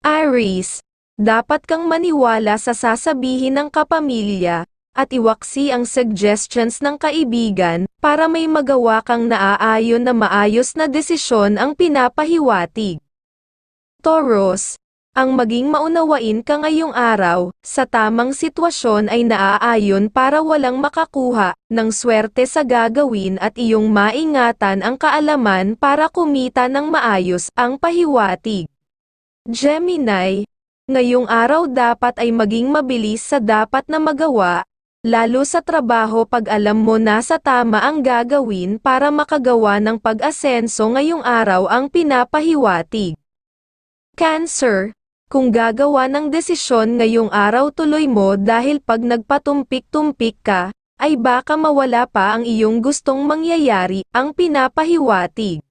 Aries, dapat kang maniwala sa sasabihin ng kapamilya, at iwaksi ang suggestions ng kaibigan, para may magawa kang naaayon na maayos na desisyon ang pinapahiwatig. Taurus, ang maging maunawain ka ngayong araw, sa tamang sitwasyon ay naaayon para walang makakuha ng swerte sa gagawin at iyong maingatan ang kaalaman para kumita ng maayos ang pahiwatig. Gemini, ngayong araw dapat ay maging mabilis sa dapat na magawa, lalo sa trabaho pag alam mo na sa tama ang gagawin para makagawa ng pag-asenso ngayong araw ang pinapahiwatig. Cancer, kung gagawa ng desisyon ngayong araw tuloy mo dahil pag nagpatumpik-tumpik ka, ay baka mawala pa ang iyong gustong mangyayari, ang pinapahiwatig.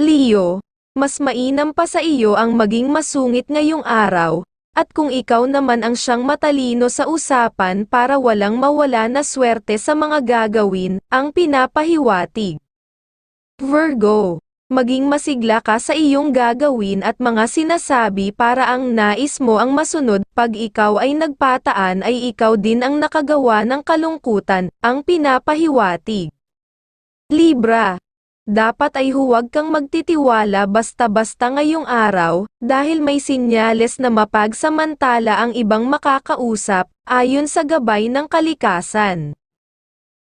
Leo, mas mainam pa sa iyo ang maging masungit ngayong araw, at kung ikaw naman ang siyang matalino sa usapan para walang mawala na swerte sa mga gagawin, ang pinapahiwatig. Virgo, maging masigla ka sa iyong gagawin at mga sinasabi para ang nais mo ang masunod, pag ikaw ay nagpataan ay ikaw din ang nakagawa ng kalungkutan, ang pinapahiwatig. Libra, dapat ay huwag kang magtitiwala basta-basta ngayong araw, dahil may sinyales na mapagsamantala ang ibang makakausap, ayon sa gabay ng kalikasan.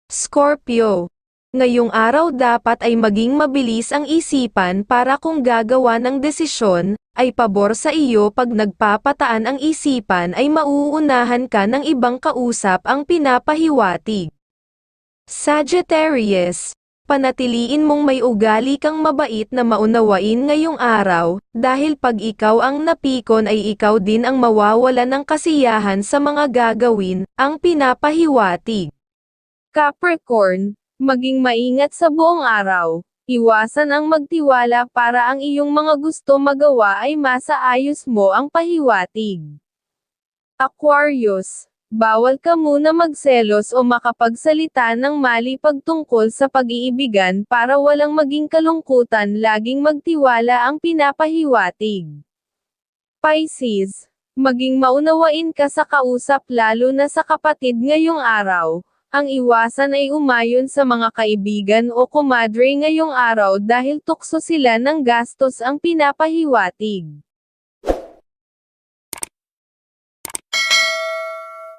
Scorpio, ngayong araw dapat ay maging mabilis ang isipan para kung gagawa ng desisyon, ay pabor sa iyo pag nagpapataan ang isipan ay mauunahan ka ng ibang kausap ang pinapahiwatig. Sagittarius, panatiliin mong may ugali kang mabait na maunawain ngayong araw, dahil pag ikaw ang napikon ay ikaw din ang mawawala ng kasiyahan sa mga gagawin, ang pinapahiwatig. Capricorn, maging maingat sa buong araw. Iwasan ang magtiwala para ang iyong mga gusto magawa ay masaayos mo ang pahiwatig. Aquarius, bawal ka muna magselos o makapagsalita ng mali pagtungkol sa pag-iibigan para walang maging kalungkutan laging magtiwala ang pinapahiwatig. Pisces, maging maunawain ka sa kausap lalo na sa kapatid ngayong araw. Ang iwasan ay umayon sa mga kaibigan o kumadre ngayong araw dahil tukso sila ng gastos ang pinapahiwatig.